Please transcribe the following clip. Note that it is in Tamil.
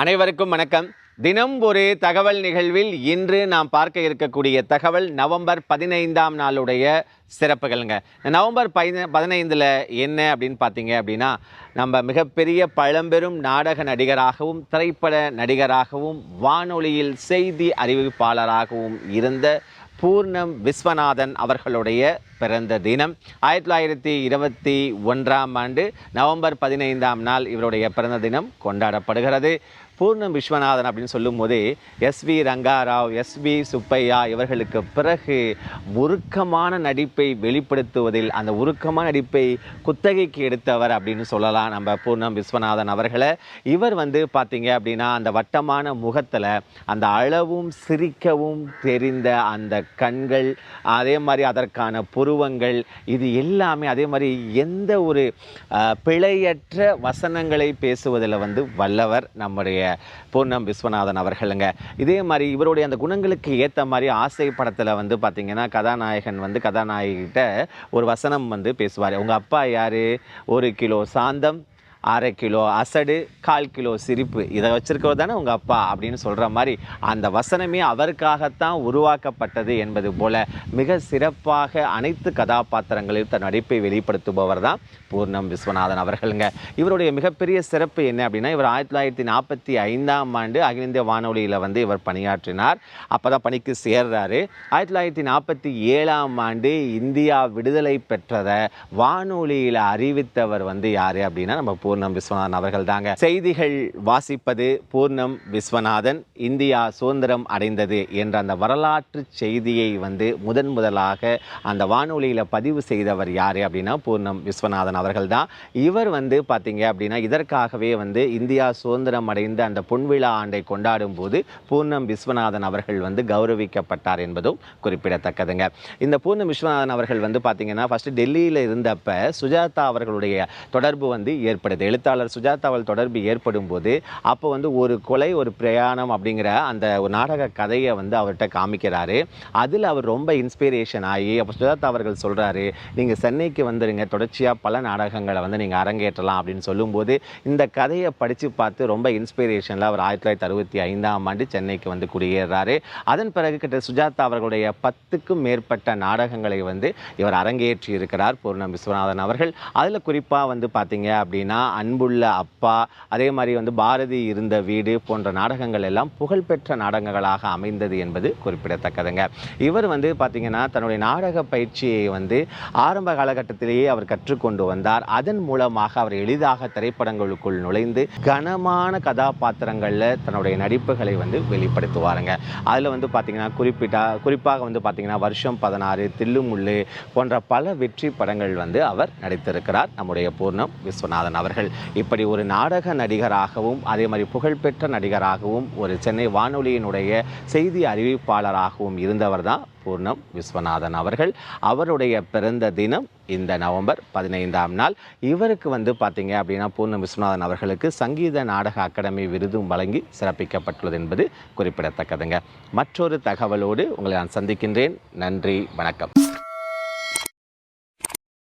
அனைவருக்கும் வணக்கம். தினம் ஒரு தகவல் நிகழ்வில் இன்று நாம் பார்க்க இருக்கக்கூடிய தகவல் நவம்பர் பதினைந்தாம் நாளுடைய சிறப்புகள்ங்க. நவம்பர் பதின பதினைந்தில் என்ன அப்படின்னு பார்த்தீங்க அப்படின்னா நம்ம மிகப்பெரிய பழம்பெரும் நாடக நடிகராகவும் திரைப்பட நடிகராகவும் வானொலியில் செய்தி அறிவிப்பாளராகவும் இருந்த பூர்ணம் விஸ்வநாதன் அவர்களுடைய பிறந்த தினம். ஆயிரத்தி தொள்ளாயிரத்தி இருபத்தி ஒன்றாம் ஆண்டு நவம்பர் பதினைந்தாம் நாள் இவருடைய பிறந்த தினம் கொண்டாடப்படுகிறது. பூர்ணம் விஸ்வநாதன் அப்படின்னு சொல்லும்போதே S V Rangarao S V Subbaiah இவர்களுக்கு பிறகு உருக்கமான நடிப்பை வெளிப்படுத்துவதில் அந்த உருக்கமான நடிப்பை குத்தகைக்கு எடுத்தவர் அப்படின்னு சொல்லலாம் நம்ம பூர்ணம் விஸ்வநாதன் அவர்களை. இவர் வந்து பார்த்தீங்க அப்படின்னா அந்த வட்டமான முகத்தில் அந்த அளவும் சிரிக்கவும் தெரிந்த அந்த கண்கள் அதே மாதிரி அதற்கான புருவங்கள் இது எல்லாமே அதே மாதிரி எந்த ஒரு பிழையற்ற வசனங்களை பேசுவதில் வந்து வல்லவர் நம்முடைய பொன்னம் விஸ்வநாதன் அவர்களுங்க. இதே மாதிரி இவருடைய அந்த குணங்களுக்கு ஏற்ற மாதிரி ஆசை படத்தில் வந்து பார்த்தீங்கன்னா கதாநாயகன் வந்து கதாநாயகிட்ட ஒரு வசனம் வந்து பேசுவார். உங்கள் அப்பா யார்? ஒரு கிலோ சாந்தம் அரை கிலோ அசடு கால் கிலோ சிரிப்பு. இதை வச்சுருக்கவர் தானே உங்கள் அப்பா அப்படின்னு சொல்கிற மாதிரி அந்த வசனமே அவருக்காகத்தான் உருவாக்கப்பட்டது என்பது போல மிக சிறப்பாக அனைத்து கதாபாத்திரங்களில் தன் நடிப்பை வெளிப்படுத்துபவர் தான் பூர்ணம் விஸ்வநாதன் அவர்களுங்க. இவருடைய மிகப்பெரிய சிறப்பு என்ன அப்படின்னா இவர் ஆயிரத்தி தொள்ளாயிரத்தி நாற்பத்தி ஐந்தாம் ஆண்டு அகில இந்திய வானொலியில் வந்து இவர் பணியாற்றினார். அப்போ தான் பணிக்கு சேர்றாரு. ஆயிரத்தி தொள்ளாயிரத்தி நாற்பத்தி ஏழாம் ஆண்டு இந்தியா விடுதலை பெற்றதை வானொலியில் அறிவித்தவர் வந்து யார் அப்படின்னா நம்ம பூர்ணம் விஸ்வநாதன் அவர்கள் தாங்க செய்திகள் வாசிப்பது பூர்ணம் விஸ்வநாதன். இந்தியா சுதந்திரம் அடைந்தது என்ற அந்த வரலாற்று செய்தியை வந்து முதன் முதலாக அந்த வானொலியில் பதிவு செய்தவர் யார் அப்படின்னா பூர்ணம் விஸ்வநாதன் அவர்கள் தான் இவர் வந்து பார்த்தீங்க அப்படின்னா இதற்காகவே வந்து இந்தியா சுதந்திரம் அடைந்த அந்த பொன்விழா ஆண்டை கொண்டாடும் போது பூர்ணம் விஸ்வநாதன் அவர்கள் வந்து கௌரவிக்கப்பட்டார் என்பதும் குறிப்பிடத்தக்கதுங்க. இந்த பூர்ணம் விஸ்வநாதன் அவர்கள் வந்து பார்த்தீங்கன்னா ஃபஸ்ட்டு டெல்லியில் இருந்தப்ப சுஜாதா அவர்களுடைய தொடர்பு வந்து ஏற்படுது எழுத்தாளர் சுஜாதா தொடர்பு ஏற்படும் போது அப்போ வந்து ஒரு கொலை ஒரு பிரயாணம் அப்படிங்கிற அந்த ஒரு நாடக கதையை வந்து அவர்கிட்ட காமிக்கிறாரு. அதில் அவர் ரொம்ப இன்ஸ்பிரேஷன் ஆகி அப்போ சுஜாதா அவர்கள் சொல்கிறாரு நீங்கள் சென்னைக்கு வந்துடுங்க தொடர்ச்சியாக பல நாடகங்களை வந்து நீங்கள் அரங்கேற்றலாம் அப்படின்னு சொல்லும்போது இந்த கதையை படித்து பார்த்து ரொம்ப இன்ஸ்பிரேஷனில் அவர் ஆயிரத்தி தொள்ளாயிரத்தி அறுபத்தி ஐந்தாம் ஆண்டு சென்னைக்கு வந்து குடியேறாரு. அதன் பிறகு கிட்ட சுஜாதா அவர்களுடைய பத்துக்கும் மேற்பட்ட நாடகங்களை வந்து இவர் அரங்கேற்றி இருக்கிறார் பூர்ணம் விஸ்வநாதன் அவர்கள். அதில் குறிப்பாக வந்து பார்த்தீங்க அப்படின்னா அன்புள்ள அப்பா அதே மாதிரி வந்து பாரதி இருந்த வீடு போன்ற நாடகங்கள் எல்லாம் புகழ்பெற்ற நாடகங்களாக அமைந்தது என்பது குறிப்பிடத்தக்கதுங்க. இவர் வந்து பார்த்தீங்கன்னா தன்னுடைய நாடக பயிற்சியை வந்து ஆரம்ப காலகட்டத்திலேயே அவர் கற்றுக்கொண்டு வந்தார். அதன் மூலமாக அவர் எளிதாக திரைப்படங்களுக்குள் நுழைந்து கனமான கதாபாத்திரங்களில் தன்னுடைய நடிப்புகளை வந்து வெளிப்படுத்துவாருங்க. அதில் வந்து பார்த்தீங்கன்னா குறிப்பிட்டா குறிப்பாக வந்து பார்த்தீங்கன்னா வருஷம் பதினாறு தில்லுமுள்ளு போன்ற பல வெற்றி படங்கள் வந்து அவர் நடித்திருக்கிறார். நம்முடைய பூர்ணம் விஸ்வநாதன் அவர்கள். இப்படி ஒரு நாடக நடிகராகவும் அதே மாதிரி புகழ்பெற்ற நடிகராகவும் ஒரு சென்னை வானொலியினுடைய செய்தி அறிவிப்பாளராகவும் இருந்தவர் தான் பூர்ணம் விஸ்வநாதன் அவர்கள். அவருடைய பிறந்த தினம் இந்த நவம்பர் பதினைந்தாம் நாள். இவருக்கு வந்து பார்த்தீங்க அப்படின்னா பூர்ணம் விஸ்வநாதன் அவர்களுக்கு சங்கீத நாடக அகாடமி விருதும் வழங்கி சிறப்பிக்கப்பட்டுள்ளது என்பது குறிப்பிடத்தக்கதுங்க. மற்றொரு தகவலோடு உங்களை நான் சந்திக்கின்றேன். நன்றி வணக்கம்.